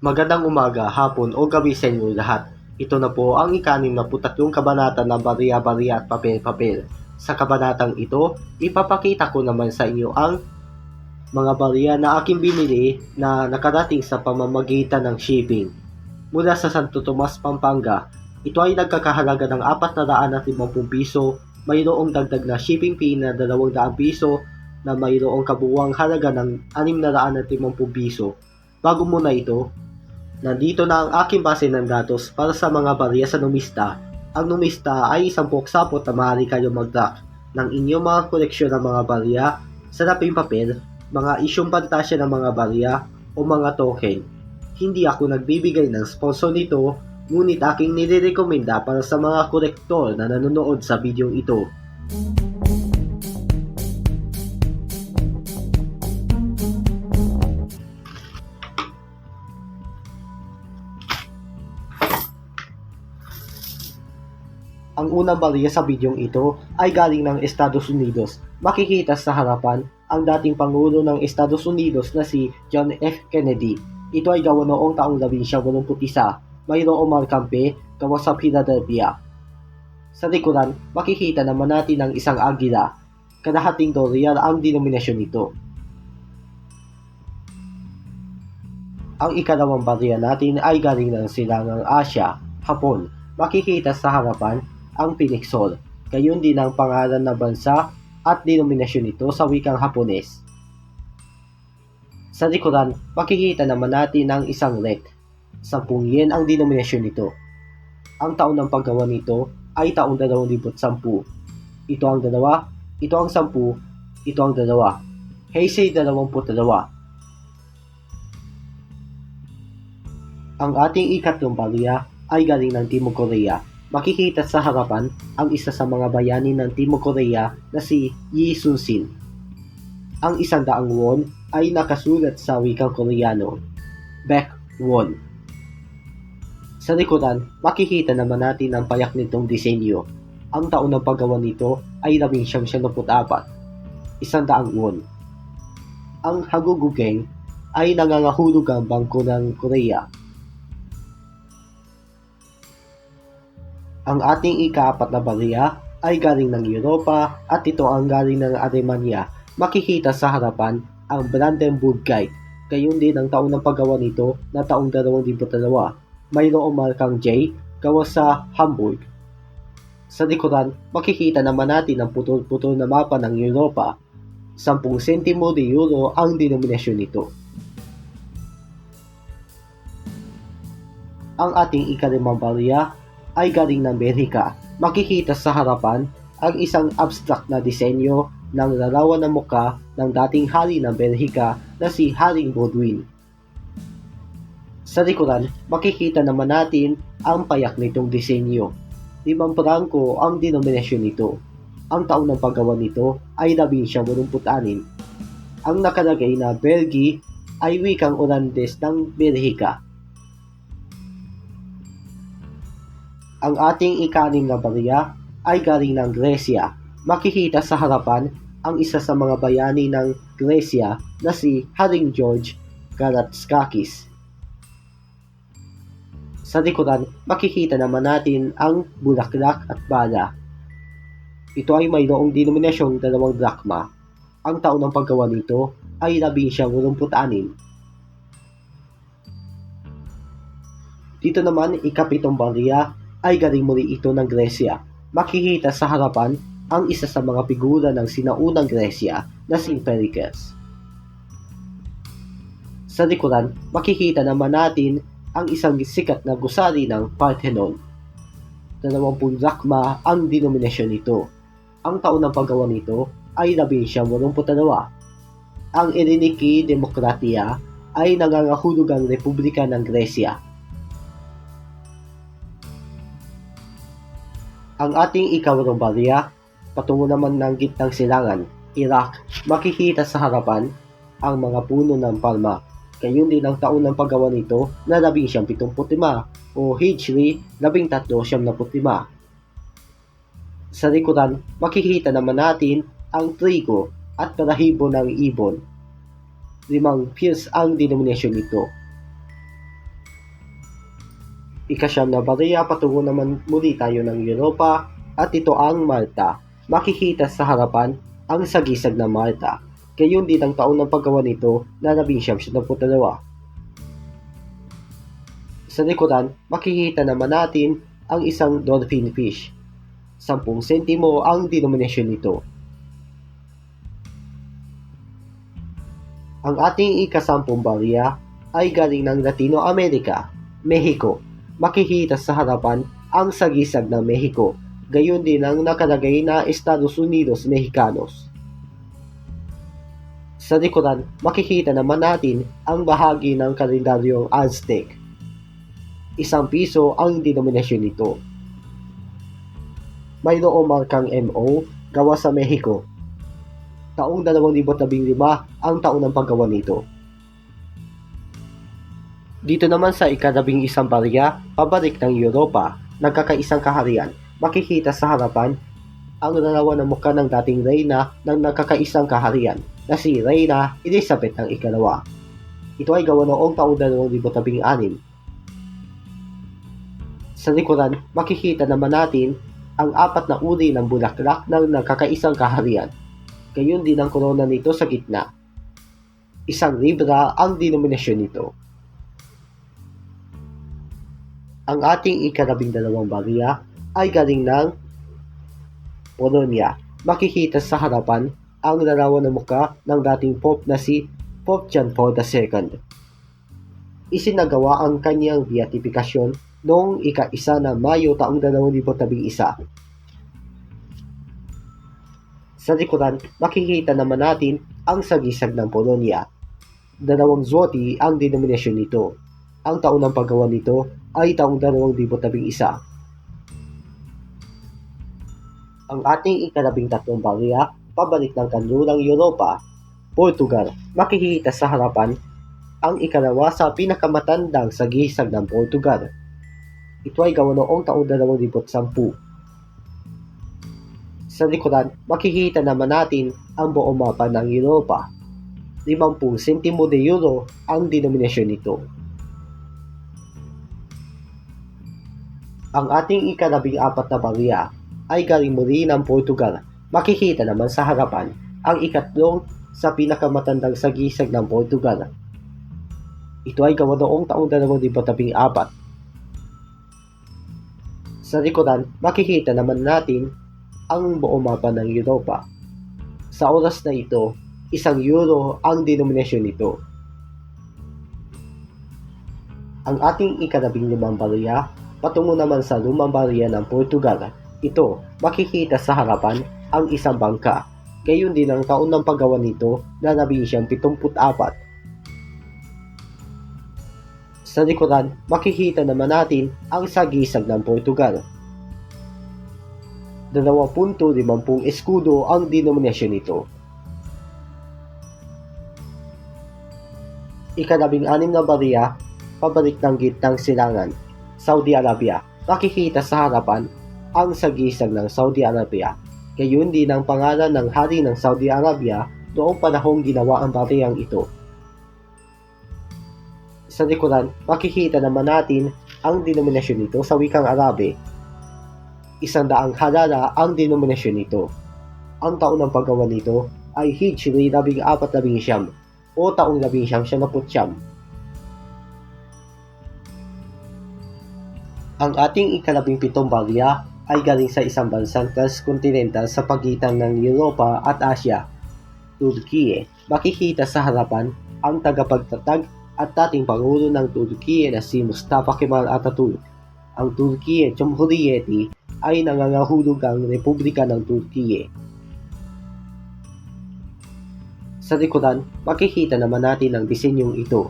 Magandang umaga, hapon o gabi sa inyo lahat. Ito na po ang ikanim na putatlong kabanata ng Bariya-Bariya at Papel-Papel. Sa kabanatang ito, ipapakita ko naman sa inyo ang mga barya na aking binili na nakarating sa pamamagitan ng shipping. Mula sa Santo Tomas, Pampanga, ito ay nagkakahalaga ng 450 piso, mayroong dagdag na shipping fee na 200 piso na mayroong kabuuang halaga ng 650 piso. Bago muna ito, nandito na ang aking base ng datos para sa mga barya sa numista. Ang numista ay isang poksapot na maaari kayo mag-track ng inyong mga koleksyon ng mga barya, saraping papel, mga isyong pantasya ng mga barya o mga token. Hindi ako nagbibigay ng sponsor nito, ngunit aking nirerekomenda para sa mga kolektor na nanonood sa video ito. Unang barya sa bidyong ito ay galing ng Estados Unidos. Makikita sa harapan ang dating Pangulo ng Estados Unidos na si John F. Kennedy. Ito ay gawa noong taong 1981. Mayroong markampe gawa sa Philadelphia. Sa likuran, makikita naman natin ang isang agila. Kalahating dolyar ang denominasyon nito. Ang ikalawang barya natin ay galing ng silangang Asya, Hapon. Makikita sa harapan ang Pinixol, gayon din ang pangalan ng bansa at denominasyon nito sa wikang Hapones. Sa likuran, makikita naman natin ang isang let. 10 yen ang denominasyon nito. Ang taon ng paggawa nito ay taong 2010. Ito ang dalawa, ito ang 10, ito ang dalawa. Heisei 22. Ang ating ikatlong barya ay galing ng Timog Korea makikita sa harapan ang isa sa mga bayani ng Timog Korea na si Yi Sun-sin. Ang isang daang won ay nakasulat sa wikang Koreano, Baek Won. Sa likuran, makikita naman natin ang payak nitong disenyo. Ang taon ng paggawa nito ay 1974, isang daang won. Ang Hagugugeng ay nangangahulog ang bangko ng Korea Ang ating ikaapat na barya ay galing ng Europa at ito ang galing ng Alemanya. Makikita sa harapan ang Brandenburg Guide. Gayon din ang taon ng paggawa nito na taong 2002. Mayroong markang J gawa sa Hamburg. Sa likuran, makikita naman natin ang putol-putol na mapa ng Europa. 10 sentimo de euro ang denominasyon nito. Ang ating ikalimang barya ay galing ng Amerika. Makikita sa harapan ang isang abstract na disenyo ng larawan ng muka ng dating hari ng Belhika na si Haring Godwin. Sa likuran, makikita naman natin ang payak nitong disenyo. Limang prangko ang denominasyon nito. Ang taon ng paggawa nito ay 1986. Ang nakalagay na Belgi ay wikang Olandes ng Belhika. Ang ating ikanim na barya ay galing ng Gresya. Makikita sa harapan ang isa sa mga bayani ng Gresya na si Haring George Galatskakis. Sa likuran, makikita naman natin ang bulaklak at bala. Ito ay mayroong denominasyong dalawang drachma. Ang taon ng paggawa nito ay 1986. Dito naman, ikapitong barya ay galing muli ito ng Gresya. Makikita sa harapan ang isa sa mga figura ng sinaunang Gresya na si Pericles. Sa likuran, makikita naman natin ang isang sikat na gusari ng Parthenon. 20 drachma ang denominasyon nito. Ang taon ng paggawa nito ay 1982. Ang Eleniki Demokratia ay nangangahulugang Republika ng Gresya Ang ating ikawalong barya, patungo naman ng gitnang silangan, Iraq, makikita sa harapan ang mga puno ng palma. Gayon din ang taon ng paggawa nito na 1975 o Hijri 1375. Sa likuran, makikita naman natin ang trigo at kalahibo ng ibon. Limang pills ang denominasyon nito. Ikasyam na barya patungo naman muli tayo ng Europa at ito ang Malta. Makikita sa harapan ang sagisag na Malta. Gayon din ang taon ng paggawa nito na 1972. Sa likuran, makikita naman natin ang isang dolphin fish. 10 sentimo ang denominasyon nito. Ang ating ikasampung barya ay galing ng Latino America, Mexico. Makikita sa harapan ang sagisag ng Mexico. Gayon din ang nakalagay na Estados Unidos Mexicanos. Sa likuran, makikita naman natin ang bahagi ng kalendaryong Aztec. Isang piso ang denominasyon nito. Mayroong markang MO gawa sa Mexico. Taong 2015 ang taon ng paggawa nito. Dito naman sa ikadabing isang barya, pabalik ng Europa, nagkakaisang kaharian, makikita sa harapan ang dalawa na mukha ng dating reyna ng nagkakaisang kaharian na si Reyna Elizabeth ang ikalawa. Ito ay gawa noong taong 2016. Sa likuran, makikita naman natin ang apat na uri ng bulaklak ng nagkakaisang kaharian. Gayon din ang korona nito sa gitna. Isang libra ang denominasyon nito. Ang ating ikarabing dalawang barya ay galing ng Polonia. Makikita sa harapan ang larawan ng muka ng dating Pope na si Pope John Paul II. Isinagawa ang kanyang beatifikasyon noong ika-isa na Mayo taong 2011. Sa likuran, makikita naman natin ang sagisag ng Polonia. Dalawang zloty ang denominasyon nito. Ang taon ng paggawa nito ay taong 2011. Ang ating ikalabing tatlong barya, pabalik ng kanlurang Europa, Portugal, makikita sa harapan ang ikalawa sa pinakamatandang sagisag ng Portugal. Ito ay gawa noong taong 2010. Sa likuran, makikita naman natin ang buong mapa ng Europa. 50 sentimo de euro ang denominasyon nito. Ang ating ikalabing apat na barya ay galing muli ng Portugal. Makikita naman sa harapan ang ikatlong sa pinakamatandang sagisag ng Portugal. Ito ay gawa noong taong 2014. Sa likuran, makikita naman natin ang buong mapa ng Europa. Sa oras na ito, isang euro ang denominasyon nito. Ang ating ikalabing limang barya patungo naman sa lumang barya ng Portugal ito, makikita sa harapan ang isang bangka. Gayon din ang taon ng paggawa nito na labing siyang 74. Sa likuran, makikita naman natin ang sagisag ng Portugal. 2.50 eskudo ang denominasyon nito. Ikalabing anim na bariya, pabalik ng gitnang silangan, Saudi Arabia. Makikita sa harapan ang sagisag ng Saudi Arabia. Gayon din ang pangalan ng hari ng Saudi Arabia noong panahong ginawa ang bariyang ito. Sa likuran, makikita naman natin ang denominasyon nito sa wikang Arabe. Isang daang halala ang denominasyon nito. Ang taon ng paggawa nito ay Hijri 1419 o taong 1979. Ang ating ikalabing pitong barya ay galing sa isang bansang transkontinental sa pagitan ng Europa at Asia, Turkiye. Makikita sa harapan ang tagapagtatag at dating pangulo ng Turkiye na si Mustafa Kemal Atatürk. Ang Turkiye Cumhuriyeti ay nangangahulugang Republika ng Turkiye. Sa likuran, makikita naman natin ang disenyong ito.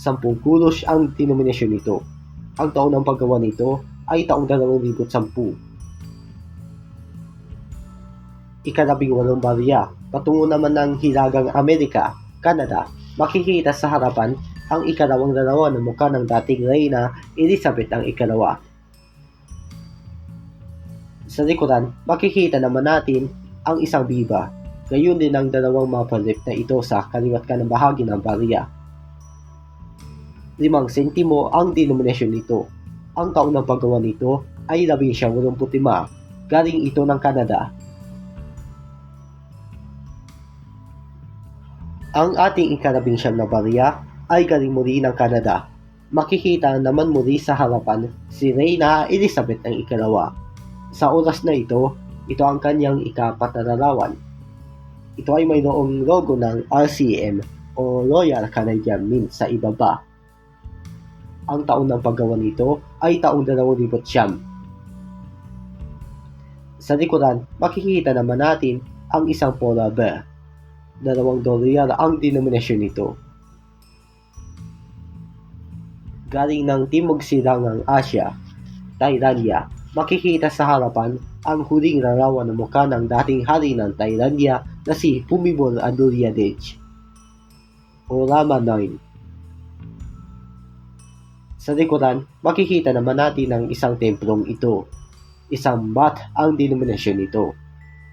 Sampung kulos ang denominasyon nito. Ang taon ng paggawa nito ay taong 2010. Ikalabing walong barya, patungo naman ng Hilagang Amerika, Canada, makikita sa harapan ang ikalawang dalawa ng mukha ng dating reyna Elizabeth ang ikalawa. Sa likuran, makikita naman natin ang isang biba. Gayon din ang dalawang mapalip na ito sa kaliwat kanang bahagi ng barya. Limang sentimo ang denominasyon nito. Ang taon ng paggawa nito ay 1985. Galing ito ng Canada. Ang ating ikalabing siyam na barya ay galing muli ng Canada. Makikita naman muli sa harapan si Reyna Elizabeth ang ikalawa. Sa oras na ito, ito ang kanyang ikapat na larawan. Ito ay mayroong logo ng RCM o Royal Canadian Mint sa ibaba. Ang taon ng paggawa nito ay taong 2009. Sa likuran, makikita naman natin ang isang polar bear. Dalawang dolyar ang denominasyon nito. Galing ng Timog Silangang Asya, Thailandia, makikita sa harapan ang huling larawan ng mukha ng dating hari ng Thailandia na si Bumibol Adulyadej o Rama 9. Sa likuran, makikita naman natin ang isang templong ito. Isang bat ang denominasyon nito.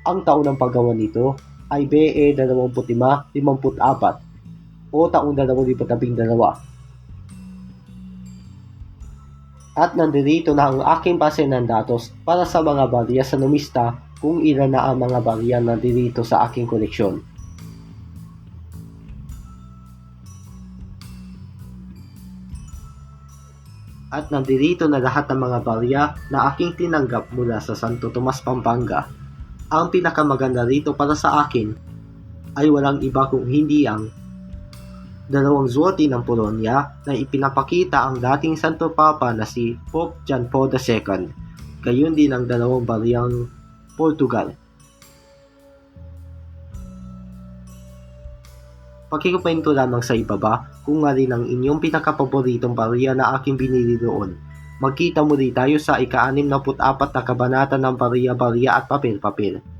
Ang taon ng paggawa nito ay BE 2554 o taong 2012. At nandito na ang aking base ng datos para sa mga barya sa numista kung ilan na ang mga barya na nandito sa aking koleksyon. At nandito na lahat ng mga barya na aking tinanggap mula sa Santo Tomas, Pampanga. Ang pinakamaganda rito para sa akin ay walang iba kung hindi ang dalawang zuwati ng Polonia na ipinapakita ang dating Santo Papa na si Pope John Paul II. Gayon din ang dalawang bariyang Portugal. Pakikumpento lamang sa ibaba kung nga rin ang inyong pinakapaboritong bariya na aking binili doon. Magkita muli tayo sa ika-64 na kabanata ng Bariya-Bariya at Papel-Papel.